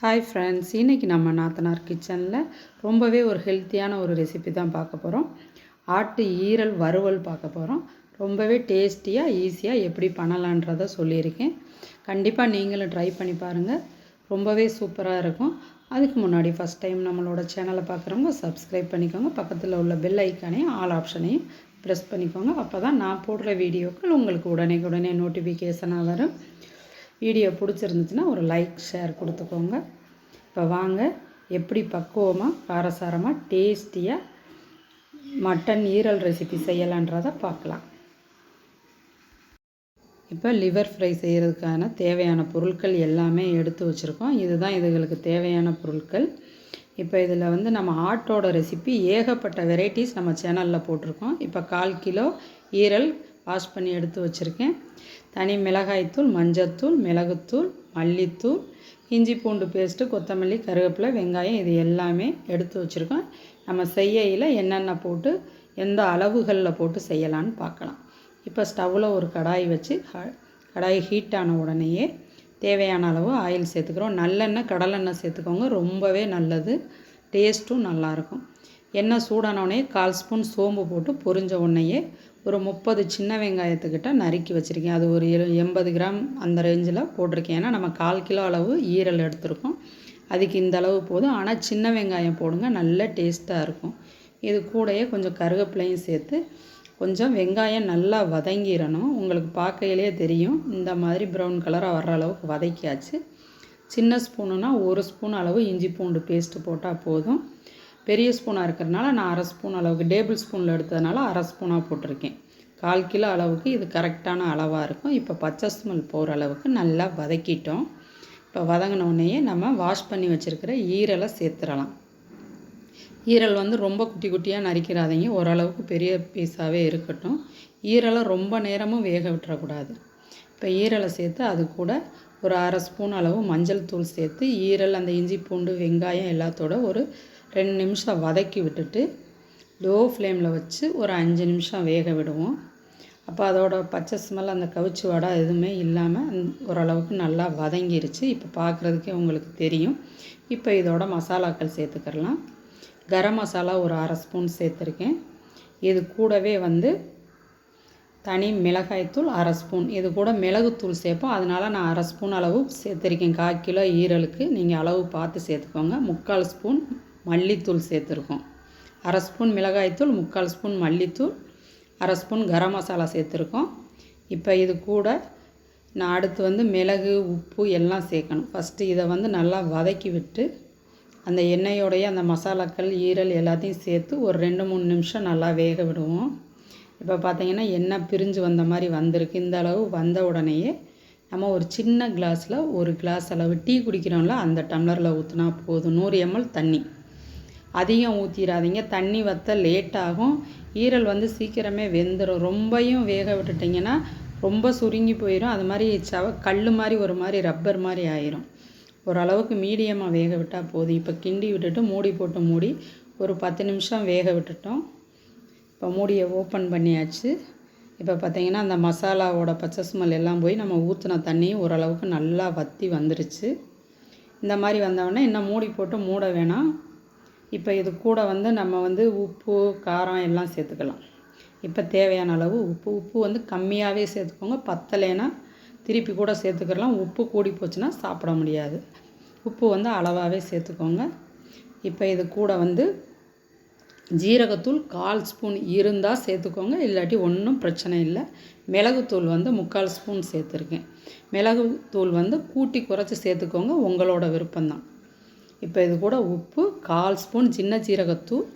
Hi friends இன்றைக்கி நம்ம நாத்தனார் கிச்சனில் ரொம்பவே ஒரு ஹெல்த்தியான ஒரு ரெசிபி தான் பார்க்க போகிறோம் ஆட்டு ஈரல் வறுவல் பார்க்க போகிறோம் ரொம்பவே டேஸ்டியாக ஈஸியாக எப்படி பண்ணலான்றத சொல்லியிருக்கேன். கண்டிப்பாக நீங்களும் ட்ரை பண்ணி பாருங்கள் ரொம்பவே சூப்பராக இருக்கும். அதுக்கு முன்னாடி ஃபஸ்ட் டைம் நம்மளோட சேனலை பார்க்குறவங்க சப்ஸ்கிரைப் பண்ணிக்கோங்க. பக்கத்தில் உள்ள பெல் ஐக்கானையும் ஆல் ஆப்ஷனையும் ப்ரெஸ் பண்ணிக்கோங்க. அப்போ தான் நான் போடுற வீடியோக்கள் உங்களுக்கு உடனே உடனே நோட்டிஃபிகேஷனாக வரும். வீடியோ பிடிச்சிருந்துச்சுன்னா ஒரு லைக் ஷேர் கொடுத்துக்கோங்க. இப்போ வாங்க எப்படி பக்குவமாக காரசாரமாக டேஸ்டியாக மட்டன் ஈரல் ரெசிபி செய்யலான்றதை பார்க்கலாம். இப்போ லிவர் ஃப்ரை செய்கிறதுக்கான தேவையான பொருட்கள் எல்லாமே எடுத்து வச்சுருக்கோம். இதுதான் இதுகளுக்கு தேவையான பொருட்கள். இப்போ இதில் வந்து நம்ம ஆட்டோட ரெசிபி ஏகப்பட்ட வெரைட்டிஸ் நம்ம சேனலில் போட்டிருக்கோம். இப்போ கால் கிலோ ஈரல் வாஷ் பண்ணி எடுத்து வச்சுருக்கேன். தனி மிளகாய்த்தூள் மஞ்சத்தூள் மிளகுத்தூள் மல்லித்தூள் இஞ்சி பூண்டு பேஸ்ட்டு கொத்தமல்லி கருவேப்பிலை வெங்காயம் இது எல்லாமே எடுத்து வச்சுருக்கோம். நம்ம செய்யையில் என்னென்ன போட்டு எந்த அளவுகளில் போட்டு செய்யலான்னு பார்க்கலாம். இப்போ ஸ்டவ்வில் ஒரு கடாய் வச்சு கடாய் ஹீட் ஆன உடனேயே தேவையான அளவு ஆயில் சேர்த்துக்கிறோம். நல்லெண்ணெய் கடலெண்ணெய் சேர்த்துக்கோங்க. ரொம்பவே நல்லது. டேஸ்ட்டும் நல்லாயிருக்கும் எண்ணெய் சூடானவுடனே கால் ஸ்பூன் சோம்பு போட்டு பொரிஞ்ச உடனேயே ஒரு முப்பது சின்ன வெங்காயத்துக்கிட்ட நறுக்கி வச்சுருக்கேன். அது ஒரு இரு எண்பது கிராம் அந்த ரேஞ்சில் போட்டிருக்கேன். ஏன்னா நம்ம கால் கிலோ அளவு ஈரல் எடுத்திருக்கோம். அதுக்கு இந்த அளவு போதும். ஆனால் சின்ன வெங்காயம் போடுங்க நல்ல டேஸ்ட்டாக இருக்கும். இது கூடயே கொஞ்சம் கருவேப்பிலையும் சேர்த்து கொஞ்சம் வெங்காயம் நல்லா வதங்கிடணும் உங்களுக்கு பார்க்கையிலே தெரியும். இந்த மாதிரி ப்ரௌன் கலராக வர்ற அளவுக்கு வதக்கியாச்சு. சின்ன ஸ்பூனுன்னா ஒரு ஸ்பூன் அளவு இஞ்சி பூண்டு பேஸ்ட்டு போட்டால் போதும். பெரிய ஸ்பூனாக இருக்கிறதுனால நான் அரை ஸ்பூன் அளவுக்கு டேபிள் ஸ்பூனில் எடுத்ததுனால அரை ஸ்பூனாக போட்டிருக்கேன். கால் கிலோ அளவுக்கு இது கரெக்டான அளவாக இருக்கும். இப்போ பச்சை ஸ்மெல் போகிற அளவுக்கு நல்லா வதக்கிட்டோம். இப்போ வதங்கினோடனேயே நம்ம வாஷ் பண்ணி வச்சுருக்கிற ஈரலை சேர்த்துடலாம். ஈரல் வந்து ரொம்ப குட்டி குட்டியாக நறுக்கிறாதீங்க ஓரளவுக்கு பெரிய பீஸாகவே இருக்கட்டும். ஈரலை ரொம்ப நேரமும் வேக விட்டுறக்கூடாது. இப்போ ஈரலை சேர்த்து அது கூட ஒரு அரை ஸ்பூன் அளவு மஞ்சள் தூள் சேர்த்து ஈரல் அந்த இஞ்சி பூண்டு வெங்காயம் எல்லாத்தோட ஒரு ரெண்டு நிமிஷம் வதக்கி விட்டுட்டு லோ ஃப்ளேமில் வச்சு ஒரு அஞ்சு நிமிஷம் வேக விடுவோம். அப்போ அதோட பச்சை ஸ்மெல் அந்த கவிச்சி வடை எதுவுமே இல்லாமல் ஓரளவுக்கு நல்லா வதங்கிருச்சு. இப்போ பார்க்குறதுக்கே உங்களுக்கு தெரியும். இப்போ இதோட மசாலாக்கள் சேர்த்துக்கிறலாம் கரம் மசாலா ஒரு அரை ஸ்பூன் சேர்த்துருக்கேன். இது கூடவே வந்து தனி மிளகாய்த்தூள் அரை ஸ்பூன். இது கூட மிளகுத்தூள் சேர்ப்போம். அதனால் நான் அரை ஸ்பூன் அளவு சேர்த்துருக்கேன். கால் கிலோ ஈரலுக்கு. நீங்கள் அளவு பார்த்து சேர்த்துக்கோங்க. முக்கால் ஸ்பூன் மல்லித்தூள் சேர்த்துருக்கோம். அரை ஸ்பூன் மிளகாய்த்தூள் முக்கால் ஸ்பூன் மல்லித்தூள் அரை ஸ்பூன் கரம் மசாலா சேர்த்துருக்கோம். இப்போ இது கூட நான் அடுத்து வந்து மிளகு உப்பு எல்லாம் சேர்க்கணும். ஃபஸ்ட்டு இதை வந்து நல்லா வதக்கி விட்டு அந்த எண்ணெயோடைய அந்த மசாலாக்கள் ஈரல் எல்லாத்தையும் சேர்த்து ஒரு ரெண்டு மூணு நிமிஷம் நல்லா வேக விடுவோம். இப்போ பார்த்தீங்கன்னா எண்ணெய் பிரிஞ்சு வந்த மாதிரி வந்திருக்கு. இந்த அளவு வந்த உடனேயே நம்ம ஒரு சின்ன கிளாஸில் ஒரு கிளாஸ் அளவு டீ குடிக்கிறோம்ல அந்த டம்ளரில் ஊற்றினா போதும். நூறு எம்எல் தண்ணி. அதிகம் ஊற்றிடாதீங்க தண்ணி வற்ற லேட்டாகும் ஈரல் வந்து சீக்கிரமே வெந்துடும் ரொம்பையும் வேக விட்டுட்டிங்கன்னா ரொம்ப சுருங்கி போயிடும் அது மாதிரி சவ கல் மாதிரி ஒரு மாதிரி ரப்பர் மாதிரி ஆயிரும். ஓரளவுக்கு மீடியமாக வேக விட்டால் போதும். இப்போ கிண்டி விட்டுட்டு மூடி போட்டு மூடி ஒரு பத்து நிமிஷம் வேக விட்டுட்டோம். இப்போ மூடியை ஓப்பன் பண்ணியாச்சு. இப்போ பார்த்திங்கன்னா அந்த மசாலாவோட பச்சை ஸ்மெல் எல்லாம் போய் நம்ம ஊற்றின தண்ணியும் ஓரளவுக்கு நல்லா வற்றி வந்துருச்சு. இந்த மாதிரி வந்தோடனே இன்னும் மூடி போட்டு மூட வேணாம். இப்போ இது கூட வந்து நம்ம வந்து உப்பு காரம் எல்லாம் சேர்த்துக்கலாம். இப்போ தேவையான அளவு உப்பு. உப்பு வந்து கம்மியாகவே சேர்த்துக்கோங்க. பத்தலைன்னா திருப்பி கூட சேர்த்துக்கலாம். உப்பு கூடி போச்சுன்னா சாப்பிட முடியாது. உப்பு வந்து அளவாகவே சேர்த்துக்கோங்க. இப்போ இது கூட வந்து ஜீரகத்தூள் கால் ஸ்பூன் இருந்தால் சேர்த்துக்கோங்க. இல்லாட்டி ஒன்றும் பிரச்சனை இல்லை. மிளகுத்தூள் வந்து முக்கால் ஸ்பூன் சேர்த்துருக்கேன். மிளகுத்தூள் வந்து கூட்டி குறைச்சி சேர்த்துக்கோங்க. உங்களோட விருப்பம்தான். இப்போ இது கூட உப்பு கால் ஸ்பூன் சின்ன ஜீரகத்தூள்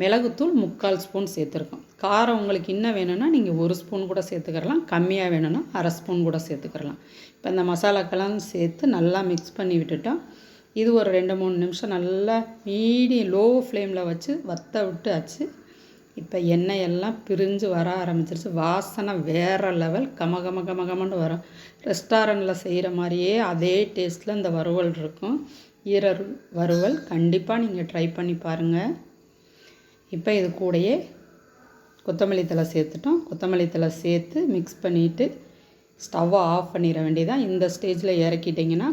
மிளகுத்தூள் முக்கால் ஸ்பூன் சேர்த்துருக்கோம். காரம் உங்களுக்கு இன்னும் வேணும்னா நீங்கள் ஒரு ஸ்பூன் கூட சேர்த்துக்கிறலாம். கம்மியாக வேணும்னா அரை ஸ்பூன் கூட சேர்த்துக்கிறலாம். இப்போ இந்த மசாலாக்கெல்லாம் சேர்த்து நல்லா மிக்ஸ் பண்ணி விட்டுட்டோம். இது ஒரு ரெண்டு மூணு நிமிஷம் நல்லா மீடியம் லோ ஃப்ளேமில் வச்சு வத்த விட்டு ஆச்சு இப்போ எண்ணெய் எல்லாம் பிரிஞ்சு வர ஆரம்பிச்சிருச்சு. வாசனை வேறு லெவல் கம கம கம கமன்னு வரும். ரெஸ்டாரண்ட்டில் செய்கிற மாதிரியே அதே டேஸ்ட்டில் இந்த வறுவல் இருக்கும். ஈரல் வறுவல் கண்டிப்பாக நீங்கள் ட்ரை பண்ணி பாருங்கள் இப்போ இது கூடயே கொத்தமல்லி தலை சேர்த்துட்டோம். கொத்தமல்லி தலை சேர்த்து மிக்ஸ் பண்ணிவிட்டு ஸ்டவ்வை ஆஃப் பண்ணிட வேண்டியதான் இந்த ஸ்டேஜில் இறக்கிட்டிங்கன்னா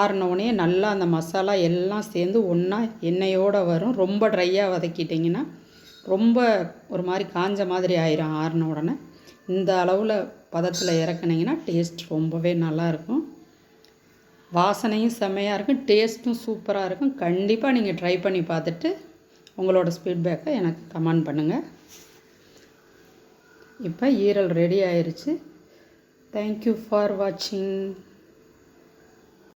ஆறினோடனே நல்லா அந்த மசாலா எல்லாம் சேர்ந்து ஒன்றா எண்ணெயோடு வரும். ரொம்ப ட்ரையாக வதக்கிட்டிங்கன்னா ரொம்ப ஒரு மாதிரி காஞ்ச மாதிரி ஆயிரும் ஆறின உடனே. இந்த அளவில் பதத்தில் இறக்குனீங்கன்னா டேஸ்ட் ரொம்பவே நல்லாயிருக்கும் வாசனையும் செம்மையாக இருக்கும் டேஸ்ட்டும் சூப்பராக இருக்கும். கண்டிப்பாக நீங்கள் ட்ரை பண்ணி பார்த்துட்டு உங்களோட ஃபீட்பேக்கை எனக்கு கமெண்ட் பண்ணுங்கள் இப்போ ஈரல் ரெடி ஆயிடுச்சு தேங்க்யூ ஃபார் வாட்சிங்